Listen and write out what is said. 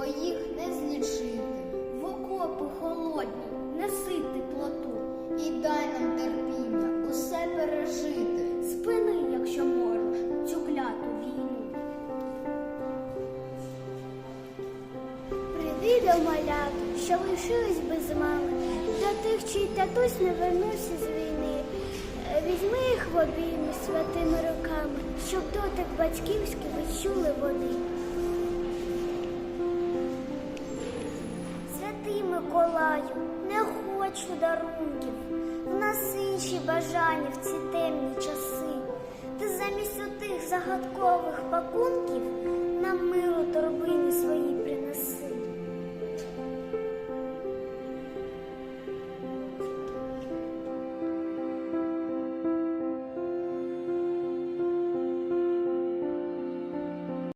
Бо їх не злічити. В окопи холодні, неси теплоту. І дай нам терпіння усе пережити. Спини, якщо можеш, цю кляту війну. Прийди до малят, що лишились без мами, до тих, чий татусь не вернувся з війни. Візьми їх в обійми святими руками, щоб дотик батьківський відчули вони. Миколаю, не хочу дарунків. В нас інші бажання в ці темні часи. Ти замість отих загадкових пакунків